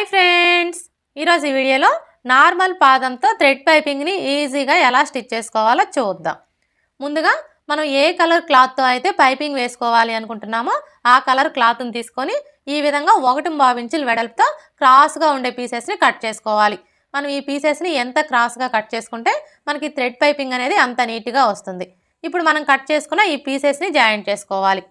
Hi friends. ఈరోజు ఈ వీడియోలో నార్మల్ పాదంతో థ్రెడ్ పైపింగ్ని ఈజీగా ఎలా స్టిచ్ చేసుకోవాలో చూద్దాం. ముందుగా మనం ఏ కలర్ క్లాత్తో అయితే పైపింగ్ వేసుకోవాలి అనుకుంటున్నామో ఆ కలర్ క్లాత్ని తీసుకొని ఈ విధంగా ఒకటి భావించులు వెడల్పుతో క్రాస్గా ఉండే పీసెస్ని కట్ చేసుకోవాలి. మనం ఈ పీసెస్ని ఎంత క్రాస్గా కట్ చేసుకుంటే మనకి థ్రెడ్ పైపింగ్ అనేది అంత నీట్గా వస్తుంది. ఇప్పుడు మనం కట్ చేసుకున్న ఈ పీసెస్ని జాయింట్ చేసుకోవాలి.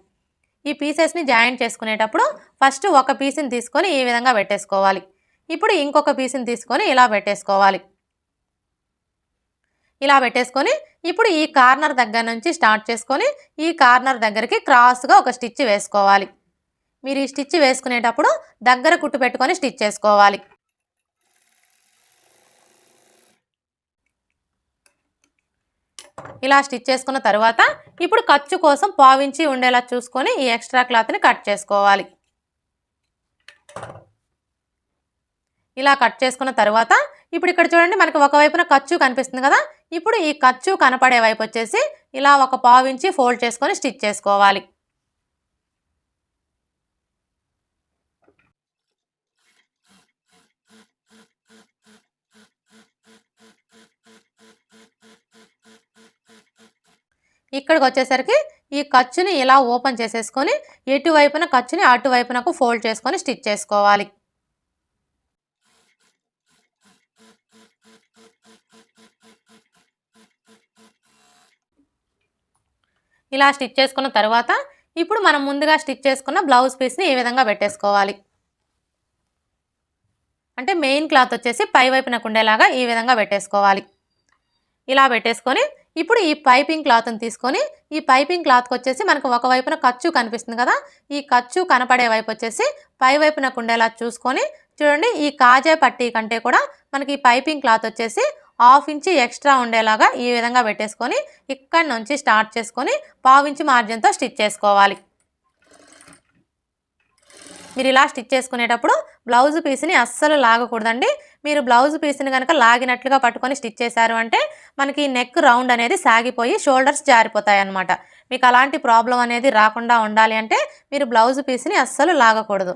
ఈ పీసెస్ని జాయిన్ చేసుకునేటప్పుడు ఫస్ట్ ఒక పీస్ని తీసుకొని ఈ విధంగా పెట్టేసుకోవాలి. ఇప్పుడు ఇంకొక పీస్ని తీసుకొని ఇలా పెట్టేసుకోవాలి. ఇలా పెట్టేసుకొని ఇప్పుడు ఈ కార్నర్ దగ్గర నుంచి స్టార్ట్ చేసుకొని ఈ కార్నర్ దగ్గరికి క్రాస్గా ఒక స్టిచ్ వేసుకోవాలి. మీరు ఈ స్టిచ్ వేసుకునేటప్పుడు దగ్గర కుట్టు పెట్టుకొని స్టిచ్ చేసుకోవాలి. ఇలా స్టిచ్ చేసుకున్న తర్వాత ఇప్పుడు ఖర్చు కోసం పావించి ఉండేలా చూసుకొని ఈ ఎక్స్ట్రా క్లాత్ని కట్ చేసుకోవాలి. ఇలా కట్ చేసుకున్న తర్వాత ఇప్పుడు ఇక్కడ చూడండి మనకి ఒకవైపున ఖర్చు కనిపిస్తుంది కదా ఇప్పుడు ఈ ఖర్చు కనపడే వైపు వచ్చేసి ఇలా ఒక పావించి ఫోల్డ్ చేసుకొని స్టిచ్ చేసుకోవాలి. ఇక్కడికి వచ్చేసరికి ఈ ఖర్చుని ఇలా ఓపెన్ చేసేసుకొని ఎటువైపున ఖర్చుని అటువైపునకు ఫోల్డ్ చేసుకొని స్టిచ్ చేసుకోవాలి. ఇలా స్టిచ్ చేసుకున్న తర్వాత ఇప్పుడు మనం ముందుగా స్టిచ్ చేసుకున్న బ్లౌజ్ పీస్ని ఈ విధంగా పెట్టేసుకోవాలి. అంటే మెయిన్ క్లాత్ వచ్చేసి పై వైపునకు ఉండేలాగా ఈ విధంగా పెట్టేసుకోవాలి. ఇలా పెట్టేసుకొని ఇప్పుడు ఈ పైపింగ్ క్లాత్ని తీసుకొని ఈ పైపింగ్ క్లాత్కి వచ్చేసి మనకు ఒక వైపున ఖర్చు కనిపిస్తుంది కదా ఈ ఖర్చు కనపడే వైపు వచ్చేసి పై వైపునకు ఉండేలా చూసుకొని చూడండి ఈ కాజే పట్టీ కంటే కూడా మనకి ఈ పైపింగ్ క్లాత్ వచ్చేసి హాఫ్ ఇంచి ఎక్స్ట్రా ఉండేలాగా ఈ విధంగా పెట్టేసుకొని ఇక్కడ నుంచి స్టార్ట్ చేసుకొని పావు ఇంచి మార్జిన్తో స్టిచ్ చేసుకోవాలి. మీరు ఇలా స్టిచ్ చేసుకునేటప్పుడు బ్లౌజ్ పీస్ని అస్సలు లాగకూడదండి. మీరు బ్లౌజ్ పీస్ని కనుక లాగినట్లుగా పట్టుకొని స్టిచ్ చేశారు అంటే మనకి నెక్ రౌండ్ అనేది సాగిపోయి షోల్డర్స్ జారిపోతాయి అన్నమాట మీకు అలాంటి ప్రాబ్లం అనేది రాకుండా ఉండాలి అంటే మీరు బ్లౌజ్ పీస్ని అస్సలు లాగకూడదు.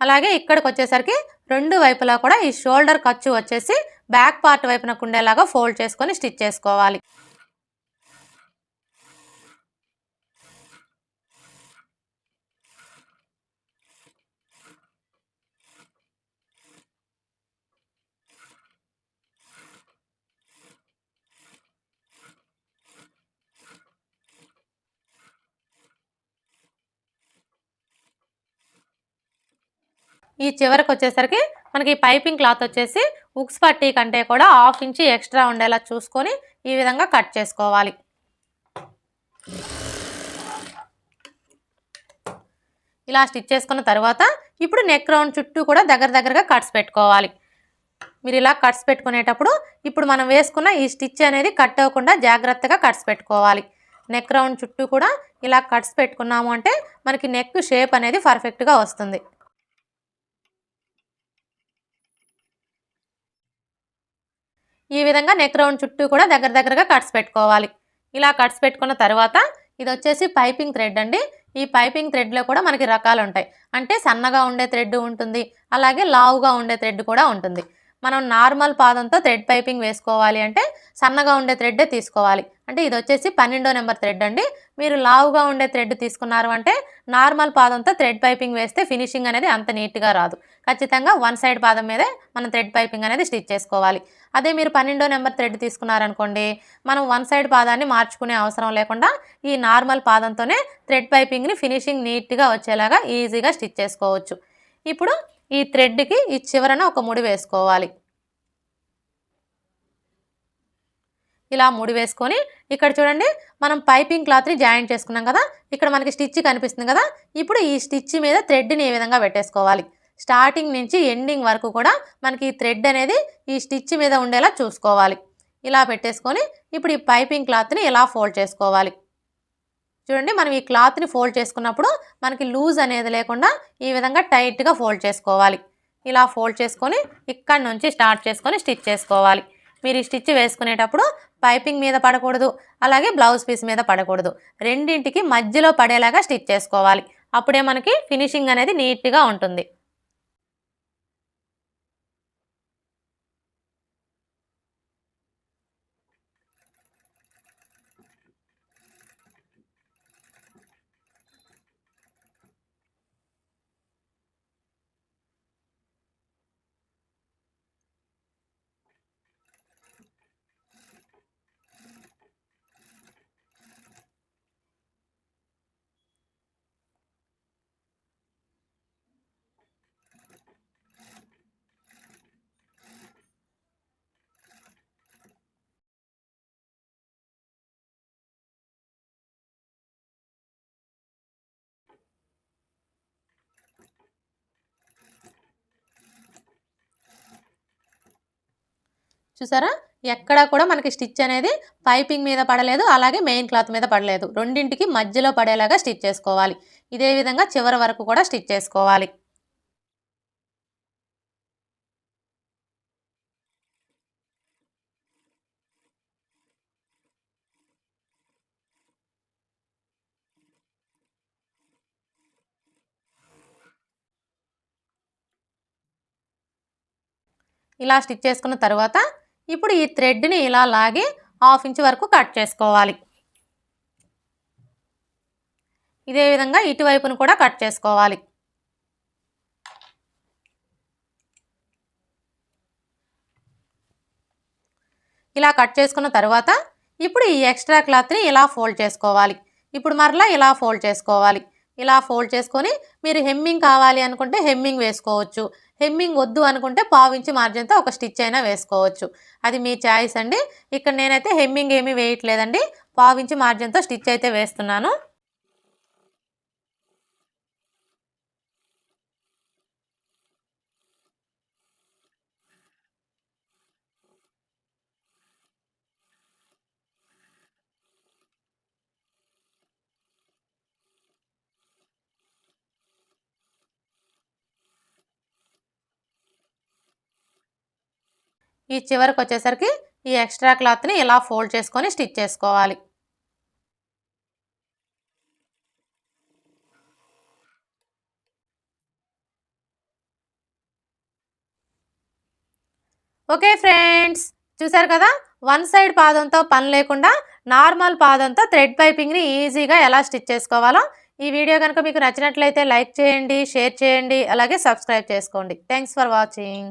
అలాగే ఇక్కడికి వచ్చేసరికి రెండు వైపులా కూడా ఈ షోల్డర్ ఖర్చు వచ్చేసి బ్యాక్ పార్ట్ వైపునకు ఉండేలాగా ఫోల్డ్ చేసుకొని స్టిచ్ చేసుకోవాలి. ఈ చివరికి వచ్చేసరికి మనకి పైపింగ్ క్లాత్ వచ్చేసి ఉక్స్ పట్టీ కంటే కూడా హాఫ్ ఇంచి ఎక్స్ట్రా ఉండేలా చూసుకొని ఈ విధంగా కట్ చేసుకోవాలి. ఇలా స్టిచ్ చేసుకున్న తర్వాత ఇప్పుడు నెక్ రౌండ్ చుట్టూ కూడా దగ్గర దగ్గరగా కట్స్ పెట్టుకోవాలి. మీరు ఇలా కట్స్ పెట్టుకునేటప్పుడు ఇప్పుడు మనం వేసుకున్న ఈ స్టిచ్ అనేది కట్ అవ్వకుండా జాగ్రత్తగా కట్స్ పెట్టుకోవాలి. నెక్ రౌండ్ చుట్టూ కూడా ఇలా కట్స్ పెట్టుకున్నాము అంటే మనకి నెక్ షేప్ అనేది పర్ఫెక్ట్గా వస్తుంది. ఈ విధంగా నెక్ రౌండ్ చుట్టూ కూడా దగ్గర దగ్గరగా కట్స్ పెట్టుకోవాలి. ఇలా కట్స్ పెట్టుకున్న తర్వాత ఇది వచ్చేసి పైపింగ్ థ్రెడ్ అండి. ఈ పైపింగ్ థ్రెడ్లో కూడా మనకి రకాలు ఉంటాయి అంటే సన్నగా ఉండే థ్రెడ్ ఉంటుంది. అలాగే లావుగా ఉండే థ్రెడ్ కూడా ఉంటుంది. మనం నార్మల్ పాదంతో థ్రెడ్ పైపింగ్ వేసుకోవాలి అంటే సన్నగా ఉండే థ్రెడ్డే తీసుకోవాలి. అంటే ఇది వచ్చేసి పన్నెండో నెంబర్ థ్రెడ్ అండి. మీరు లావుగా ఉండే థ్రెడ్ తీసుకున్నారు అంటే నార్మల్ పాదంతో థ్రెడ్ పైపింగ్ వేస్తే ఫినిషింగ్ అనేది అంత నీట్గా రాదు. ఖచ్చితంగా వన్ సైడ్ పాదం మీదే మనం థ్రెడ్ పైపింగ్ అనేది స్టిచ్ చేసుకోవాలి. అదే మీరు పన్నెండో నెంబర్ థ్రెడ్ తీసుకున్నారనుకోండి మనం వన్ సైడ్ పాదాన్ని మార్చుకునే అవసరం లేకుండా ఈ నార్మల్ పాదంతోనే థ్రెడ్ పైపింగ్ని ఫినిషింగ్ నీట్గా వచ్చేలాగా ఈజీగా స్టిచ్ చేసుకోవచ్చు. ఇప్పుడు ఈ థ్రెడ్కి ఈ చివరన ఒక ముడి వేసుకోవాలి. ఇలా ముడి వేసుకొని ఇక్కడ చూడండి మనం పైపింగ్ క్లాత్ని జాయింట్ చేసుకున్నాం కదా ఇక్కడ మనకి స్టిచ్ కనిపిస్తుంది కదా ఇప్పుడు ఈ స్టిచ్ మీద థ్రెడ్ని ఏ విధంగా పెట్టేసుకోవాలి? స్టార్టింగ్ నుంచి ఎండింగ్ వరకు కూడా మనకి ఈ థ్రెడ్ అనేది ఈ స్టిచ్ మీద ఉండేలా చూసుకోవాలి. ఇలా పెట్టేసుకొని ఇప్పుడు ఈ పైపింగ్ క్లాత్ని ఇలా ఫోల్డ్ చేసుకోవాలి? చూడండి మనం ఈ క్లాత్ని ఫోల్డ్ చేసుకున్నప్పుడు మనకి లూజ్ అనేది లేకుండా ఈ విధంగా టైట్గా ఫోల్డ్ చేసుకోవాలి. ఇలా ఫోల్డ్ చేసుకొని ఇక్కడ నుంచి స్టార్ట్ చేసుకొని స్టిచ్ చేసుకోవాలి. మీరు ఈ స్టిచ్ వేసుకునేటప్పుడు పైపింగ్ మీద పడకూడదు అలాగే బ్లౌజ్ పీస్ మీద పడకూడదు. రెండింటికి మధ్యలో పడేలాగా స్టిచ్ చేసుకోవాలి. అప్పుడే మనకి ఫినిషింగ్ అనేది నీట్గా ఉంటుంది. చూసారా? ఎక్కడా కూడా మనకి స్టిచ్ అనేది పైపింగ్ మీద పడలేదు అలాగే మెయిన్ క్లాత్ మీద పడలేదు. రెండింటికి మధ్యలో పడేలాగా స్టిచ్ చేసుకోవాలి. ఇదే విధంగా చివరి వరకు కూడా స్టిచ్ చేసుకోవాలి. ఇలా స్టిచ్ చేసుకున్న తర్వాత ఇప్పుడు ఈ థ్రెడ్ని ఇలా లాగి హాఫ్ ఇంచ్ వరకు కట్ చేసుకోవాలి. ఇదే విధంగా ఇటువైపును కూడా కట్ చేసుకోవాలి. ఇలా కట్ చేసుకున్న తర్వాత ఇప్పుడు ఈ ఎక్స్ట్రా క్లాత్ని ఇలా ఫోల్డ్ చేసుకోవాలి. ఇప్పుడు మరలా ఇలా ఫోల్డ్ చేసుకోవాలి. ఇలా ఫోల్డ్ చేసుకొని మీరు హెమ్మింగ్ కావాలి అనుకుంటే హెమ్మింగ్ వేసుకోవచ్చు. హెమ్మింగ్ వద్దు అనుకుంటే పావించి మార్జిన్తో ఒక స్టిచ్ అయినా వేసుకోవచ్చు. అది మీ చాయిస్ అండి. ఇక్కడ నేనైతే హెమ్మింగ్ ఏమీ వేయట్లేదండి. పావించి మార్జిన్తో స్టిచ్ అయితే వేస్తున్నాను. ఈ చివరికి వచ్చేసరికి ఈ ఎక్స్ట్రా క్లాత్ని ఇలా ఫోల్డ్ చేసుకొని స్టిచ్ చేసుకోవాలి. ఓకే ఫ్రెండ్స్ చూసారు కదా? వన్ సైడ్ పాదంతో పని లేకుండా నార్మల్ పాదంతో థ్రెడ్ పైపింగ్ని ఈజీగా ఎలా స్టిచ్ చేసుకోవాలో ఈ వీడియో కనుక మీకు నచ్చినట్లయితే లైక్ చేయండి షేర్ చేయండి అలాగే సబ్స్క్రైబ్ చేసుకోండి. Thanks for watching.